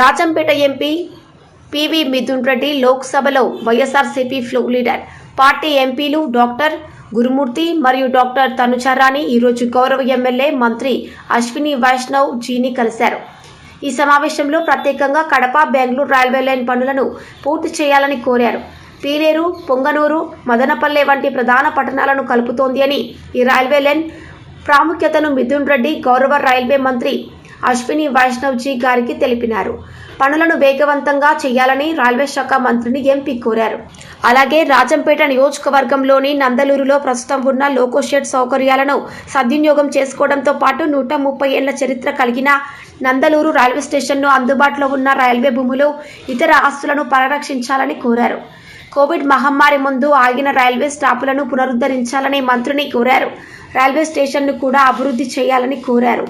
Rajampet MP PV Mithun Reddy లోక్సభలో YSRCP floor leader. Party ఎంపీలు doctor Gurumurthy మరియు డాక్టర్ తనుచరాని ఈరోజు గౌరవ ఎమ్మెల్యే మంత్రి అశ్విని వైష్ణవ్ జీని కలిశారు. ఈ సమావేశంలో ప్రత్యేకంగా కడప బెంగళూరు రైల్వే లైన్ పనులను పూర్తి చేయాలని కోరారు. పీలేరు పొంగనూరు మదనపల్లె వంటి ప్రధాన పట్టణాలను కలుపుతోంది అని ఈ రైల్వే లైన్ ప్రాముఖ్యతను మిథున్ రెడ్డి గౌరవ రైల్వే మంత్రి అశ్విని వైష్ణవ్జీ గారికి తెలిపినారు. పనులను వేగవంతంగా చేయాలని రైల్వే శాఖ మంత్రిని ఎంపీ కోరారు. అలాగే రాజంపేట నియోజకవర్గంలోని నందలూరులో ప్రస్తుతం ఉన్న లోకోషెడ్ సౌకర్యాలను సద్వినియోగం చేసుకోవడంతో పాటు నూట ముప్పై ఏళ్ళ చరిత్ర కలిగిన నందలూరు రైల్వే స్టేషన్ను అందుబాటులో ఉన్న రైల్వే భూములు ఇతర ఆస్తులను పరిరక్షించాలని కోరారు. కోవిడ్ మహమ్మారి ముందు ఆగిన రైల్వే స్టాపులను పునరుద్ధరించాలని మంత్రిని కోరారు. రైల్వే స్టేషన్ను కూడా అభివృద్ధి చేయాలని కోరారు.